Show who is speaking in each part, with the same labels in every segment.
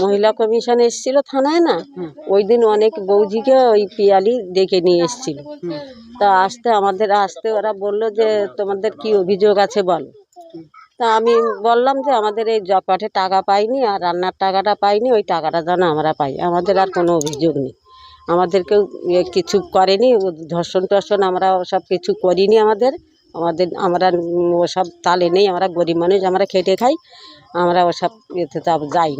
Speaker 1: মহিলা কমিশন এসেছিল থানায় না? ওই দিন অনেক বৌজিকে ওই পিয়ালি ডেকে নিয়ে এসেছিল। তা আসতে আমাদের আসতে ওরা বলল যে তোমাদের কি অভিযোগ আছে বলো? তা আমি বললাম যে আমাদের এই জব কার্ডে টাকা পাইনি আর রান্নার টাকাটা পাইনি ওই টাকাটা যেন আমরা পাই। আমাদের আর কোনো অভিযোগ নেই। আমাদেরকেও কিছু করেনি ধর্ষণ টর্ষণ আমরা সব কিছু করিনি আমাদের। আমাদের আমরা ওসব তালে নেই আমরা গরিব মানুষ আমরা খেটে খাই আমরা ওসব এতে তো যাই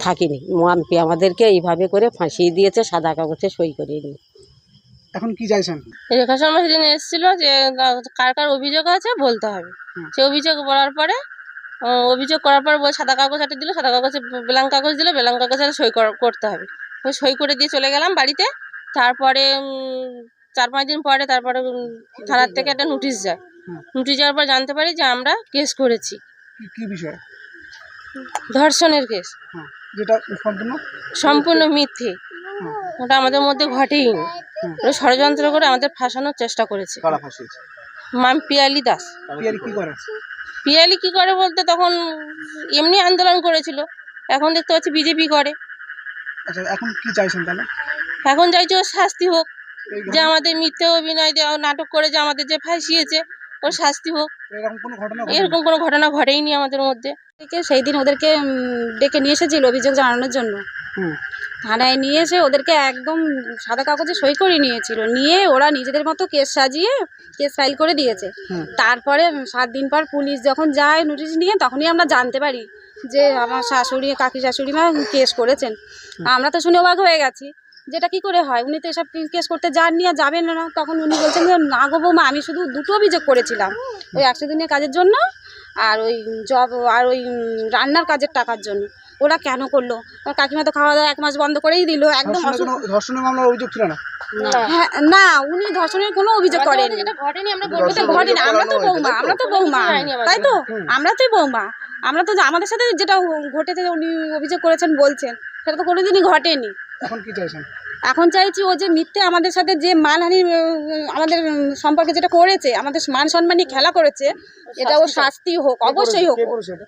Speaker 1: থাকিনি। মাম্পি আমাদেরকে এইভাবে করে ফাঁসিয়ে দিয়েছে সাদা কাগজে সই করিয়ে নিয়ে।
Speaker 2: এখন কি চাইছেন?
Speaker 3: রেখা শর্মা সেদিন এসেছিল যে কার কার অভিযোগ আছে বলতে হবে। সে অভিযোগ বলার পরে অভিযোগ করার পর বল সাদা কাগজ হাতে দিল সাদা কাগজে ব্ল্যাঙ্ক কাগজ দিল ব্ল্যাঙ্ক কাগজে সই কর- করতে হবে। ওই সই করে দিয়ে চলে গেলাম বাড়িতে তারপরে চার পাঁচ দিন পরে তারপরে থানার থেকে একটা নোটিশ যায়। নোটিশ যাওয়ার পর জানতে পারি যে আমরা কেস করেছি।
Speaker 2: কি বিষয়?
Speaker 3: ধর্ষণের কেস
Speaker 2: হ্যাঁ যেটা সম্পূর্ণ
Speaker 3: সম্পূর্ণ মিথ্যে। ওটা আমাদের মধ্যে ঘটেইনি।
Speaker 2: হুম।
Speaker 3: ওরা ষড়যন্ত্র করে আমাদের ফাঁসানোর চেষ্টা করেছে। মাম পিয়ালি দাস।
Speaker 2: পিয়ারি কি করে?
Speaker 3: পিয়ালি কি করে বলতে তখন এমনি আন্দোলন করেছিল। এখন দেখতে পাচ্ছি বিজেপি করে।
Speaker 2: আচ্ছা এখন কি চাইছেন তাহলে?
Speaker 3: এখন চাইছে ওর শাস্তি হোক। যে আমাদের মিথ্যে অভিনয় দেওয়া নাটক করে যে আমাদের যে ফাঁসিয়েছে ওর শাস্তি হোক।
Speaker 2: এরকম কোনো ঘটনা
Speaker 3: ঘটেইনি আমাদের মধ্যে।
Speaker 4: থেকে সেই দিন ওদেরকে ডেকে নিয়ে এসেছিল অভিযোগ জানানোর জন্য। থানায় নিয়ে এসে ওদেরকে একদম সাদা কাগজে সই করে নিয়েছিল। নিয়ে ওরা নিজেদের মতো কেস সাজিয়ে কেস ফাইল করে দিয়েছে। তারপরে সাত দিন পর পুলিশ যখন যায় নোটিশ নিয়ে তখনই আমরা জানতে পারি যে আমার শাশুড়ি কাকি শাশুড়ি মা কেস করেছেন। আমরা তো শুনে অবাক হয়ে গেছি। যেটা কি করে হয়? উনি তো এসব কেস করতে যাননি আর যাবেন না তখন উনি বলছেন যে না গো বৌমা আমি শুধু দুটো অভিযোগ করেছিলাম। ওই একশো দিনের কাজের জন্য আর ওই জব আর ওই রান্নার কাজের টাকার জন্য। ওরা কেন করল? কাকিমা তো খাওয়া দাওয়া এক মাস বন্ধ করেই দিল। একদম
Speaker 2: ধর্ষণের মামলার অভিযোগ ছিল না?
Speaker 4: হ্যাঁ না উনি ধর্ষণের কোনো অভিযোগ করেন
Speaker 3: ঘটেনি আমরা
Speaker 4: তো বৌমা আমরা তো বৌমা তাই তো? আমরা তো বৌমা। আমরা তো আমাদের সাথে যেটা ঘটেছে উনি অভিযোগ করেছেন বলছেন। সেটা তো কোনোদিনই ঘটেনি।
Speaker 2: এখন কি চাইছেন?
Speaker 4: এখন চাইছি ও যে মিথ্যে আমাদের সাথে যে মানহানি আমাদের সম্পর্কে যেটা করেছে আমাদের মান সম্মানী খেলা করেছে এটা ও শাস্তি হোক অবশ্যই হোক।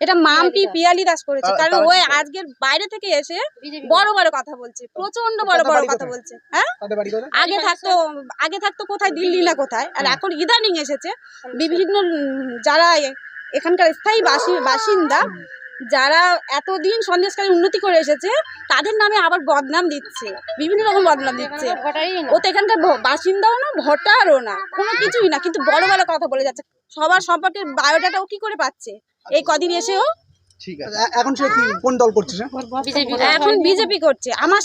Speaker 2: এটা?
Speaker 4: মাম্পি পিয়ালি দাস করেছে কারণ ও আজকের বাইরে থেকে এসে বড় বড় কথা বলছে প্রচণ্ড বড় বড় কথা বলছে হ্যাঁ? আগে থাকতো আগে থাকতো কোথায়? দিল্লি না কোথায়? আর এখন ইদানিং এসেছে বিভিন্ন যারা এখানকার স্থায়ী বাসি- বাসিন্দা যারা এতদিন সন্দেশকালীন উন্নতি করে এসেছে তাদের নামে আবার বদনাম দিচ্ছে। বিভিন্ন রকম বদনাম দিচ্ছে। ও তো এখানকার ভ- বাসিন্দাও না ভোটারও না। কোনো কিছুই না। কিন্তু বড় বড় কথা বলে যাচ্ছে। সবার সম্পর্কে বায়োডাটা ও কি করে পাচ্ছে? এই কদিন এসেও
Speaker 2: ঠিক আছে। এখন সে কোন দল করছে
Speaker 4: এখন বিজেপি করছে। আমার